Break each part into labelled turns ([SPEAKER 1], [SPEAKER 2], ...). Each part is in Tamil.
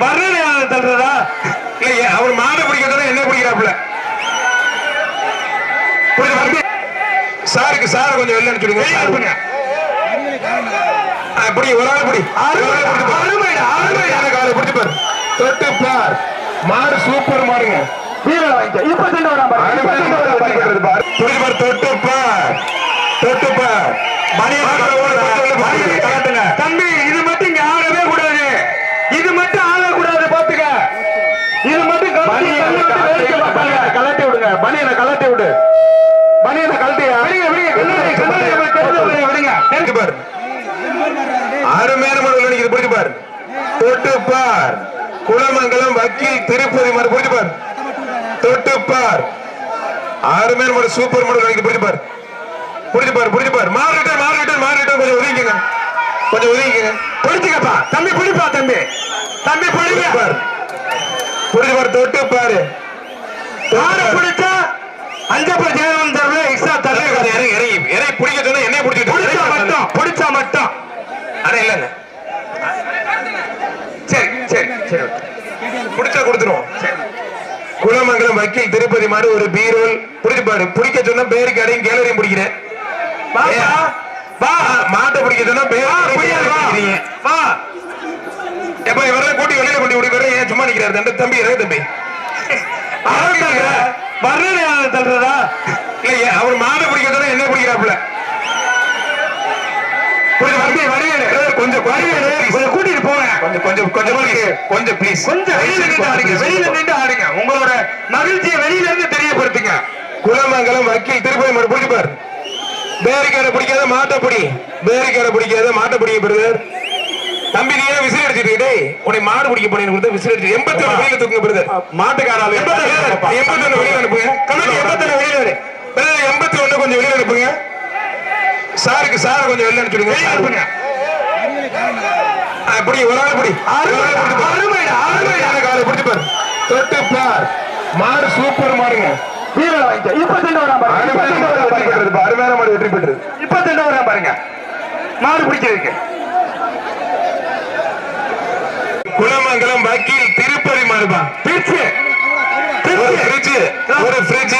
[SPEAKER 1] வர்றது யாரை தள்ளுறதா?
[SPEAKER 2] இல்ல ஏன் அவர் மாடு பிடிக்கிறதுனா என்ன பிடிக்கிறாப்புல. சாருக்கு சார கொஞ்சம் வெளில அனுப்பிச்சுடுங்க சார்.
[SPEAKER 1] அனுப்புங்க.
[SPEAKER 2] ஆ, பிடி ஒரு ஆள் பிடி. காலை பிடிச்சு பாரு. தொட்டு பார். மாடு சூப்பர் மாடுங்க.
[SPEAKER 1] இப்ப சென்று வரா பாரு இப்ப சென்று வரா பாருங்க
[SPEAKER 2] புரியுது பாரு தொட்டு பார் தொட்டு பார் கலட்டுங்க
[SPEAKER 1] தம்பி இது மட்டும் இங்க ஆடவே கூடாது இது மட்டும் ஆடக்கூடாது பாத்துக்க இது மட்டும் கழட்டி தள்ளி விட்டு வேடிக்கை பார்ப்பாங்க.
[SPEAKER 2] கலட்டி விடுங்க பனியனை கலட்டி விடு. பனியனை கலட்டியா
[SPEAKER 1] விடுங்க விடுங்க கண்ணாடி கண்ணாடி விடுங்க.
[SPEAKER 2] இருக்கு பாரு. அருமையான மாடு நினைக்கிறது புரிஞ்சு பாரு. தொட்டு பார். குளமங்கலம் வக்கீல் திருப்பதி மாடு புரிஞ்சு பார். தொட்டு பார். அருமையான மாடு சூப்பர் மாடு நினைக்கிறது புரிஞ்சு பார். புரிஞ்சு பார் புரிஞ்சு பார். மாறிட்டேன் மாறிட்டேன் மாறிட்டேன் கொஞ்சம் ஒதுங்கிங்க கொஞ்சம் ஒதுங்கிங்க
[SPEAKER 1] பிடிச்சுக்கப்பா. தம்பி பிடிப்பா தம்பி. தம்பி
[SPEAKER 2] புரிஞ்சு
[SPEAKER 1] பிடிங்க
[SPEAKER 2] பார். புரிஞ்சு பார் தொட்டு பாரு
[SPEAKER 1] மாடு பிடிச்சா அஞ்சப்ப ஜெயவன் தரல எக்ஸ்ட்ரா தள்ளி
[SPEAKER 2] இறங்கி இறங்கி இறங்கி பிடிக்க சொன்னா என்ன
[SPEAKER 1] பிடிச்சா
[SPEAKER 2] பிடிச்சிட்டு
[SPEAKER 1] மட்டும் பிடிச்சா மட்டும்.
[SPEAKER 2] அட இல்லங்க.
[SPEAKER 1] சரி சரி சரி.
[SPEAKER 2] பிடிச்சா கொடுத்துருவோம். குலமங்கலம் வக்கீல் திருப்பதி மாடு ஒரு பீரோல். புடிச்சு பாரு பிடிக்க சொன்னா பேருக்கு அடையும் கேலரியும் பிடிக்கிறேன். மாட்டை பிடிக்க சொன்னா
[SPEAKER 1] புரியாது வா.
[SPEAKER 2] எப்ப இவரெல்லாம் கூட்டி வெளியில கொண்டு விடி வர ஏன் சும்மா நிக்கிறாரு? தம்பி இறங்க தம்பி.
[SPEAKER 1] யாரை தள்ளுறதா
[SPEAKER 2] இல்ல அவர் மாடை பிடிக்க சொன்னா என்ன பிடிக்கிறாப்புல. கொஞ்சம்
[SPEAKER 1] கொஞ்சம் கூட்டிட்டு போங்க.
[SPEAKER 2] கொஞ்சம் கொஞ்சம் கொஞ்சம். கொஞ்சம் ப்ளீஸ்
[SPEAKER 1] கொஞ்சம் வெளியில நின்று ஆடுங்க வெளியில நின்று ஆடுங்க. உங்களோட மகிழ்ச்சியை வெளியில இருந்து தெரியப்படுத்துங்க.
[SPEAKER 2] குலமங்கலம் வக்கீல் திருப்பதி மாடு பிடிச்சு பாரு. பேரிக்கார பிடிக்காத மாட்டை பிடி. பேரிக்கார பிடிக்காத மாட்டை பிடிங்க பிரதர். தம்பி நீ விசில் அடிச்சிட்டு டேய் உன்னை மாடு பிடிக்க போனேன் கொடுத்து விசில் அடிச்சு எண்பத்தி ஒன்று வெளியில தூக்குங்க பிரதர்
[SPEAKER 1] மாட்டுக்கார
[SPEAKER 2] எண்பத்தி ஒன்று வெளியில அனுப்புங்க. கண்ணாடி எண்பத்தி ஒன்று வெளியில வரு. பிரதர் எண்பத்தி ஒன்று கொஞ்சம் வெளியில அனுப்புங்க. சாருக்கு சாரை கொஞ்சம் வெளியில அனுப்பிச்சுடுங்க
[SPEAKER 1] வெளியில அனுப்புங்க.
[SPEAKER 2] ஆ, பிடி ஒரு ஆள் பிடி. ஒரு ஆள் பிடிச்சு பாரு.
[SPEAKER 1] அருமைடா, அருமைடா.
[SPEAKER 2] அருமையான காலை பிடிச்சு பாரு. தொட்டு பார். மாடு சூப்பர் மாடுங்க. அருமையான மாடு வெற்றி பெற்றது.
[SPEAKER 1] இப்ப சென்று வரா பாருங்க. மாடு பிடிக்கிறதுக்கு.
[SPEAKER 2] குலமங்கலம் வக்கீல் திருப்பதி மாடுபா
[SPEAKER 1] பிரிச்சு
[SPEAKER 2] ஒரு ஃப்ரிட்ஜ் ஒரு ஃப்ரிட்ஜ்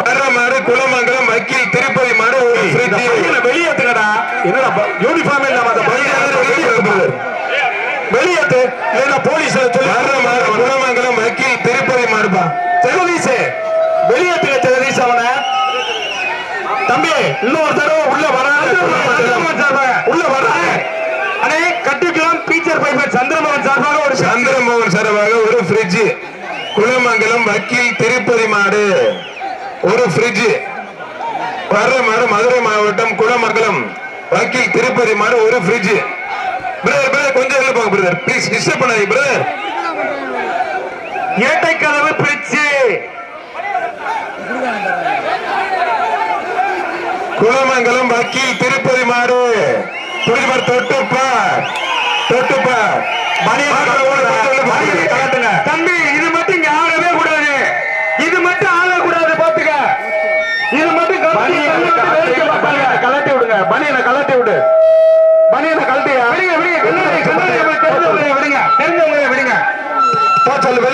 [SPEAKER 2] வர்ற மாடு குலமங்கலம் வக்கீல் திருப்பதி மாடு ஒரு ஃப்ரிட்ஜ்
[SPEAKER 1] வெளியேத்துக்கடா
[SPEAKER 2] என்னடா யூனிஃபார்ம் இல்லாம அந்த வெளியேத்து இல்லைன்னா போலீஸ்ல சொல்லி வர்ற மாடு குலமங்கலம் வக்கீல் திருப்பதி மாடுபா
[SPEAKER 1] ஜெகதீஷ் வெளியேத்துக்க ஜெகதீஷ் அவன. தம்பி இன்னொரு தடவை உள்ள வராது உள்ள வராது. அண்ணே கட்டிக்கலாம் டீச்சர் பைப்பர் சந்திரமோகன் சார்பாக ஒரு
[SPEAKER 2] சந்திரமோகன் சார்பாக ஒரு ஃப்ரிட்ஜ் குலமங்கலம் வக்கீல் திருப்பதி மாடு. ஒரு ஃப்ரிட்ஜ் வர்ற மாடு மதுரை மாவட்டம் குலமங்கலம் வக்கீல் திருப்பதி மாடு ஒரு ஃப்ரிட்ஜ் பிரதர் பிரதர் கொஞ்சம் வெளில போங்க பிரதர் ப்ளீஸ் டிஸ்டர்ப் பண்ணாதீங்க பிரதர்
[SPEAKER 1] ஏட்டை கதவு பிரிட்ஜ்
[SPEAKER 2] குலமங்கலம் வக்கீல் திருப்பதி மாடு. புரிஞ்சுபார் தொட்டுப்பார். தொட்டுப்பார். கலட்டுங்க விடு. பனியனை கழட்டி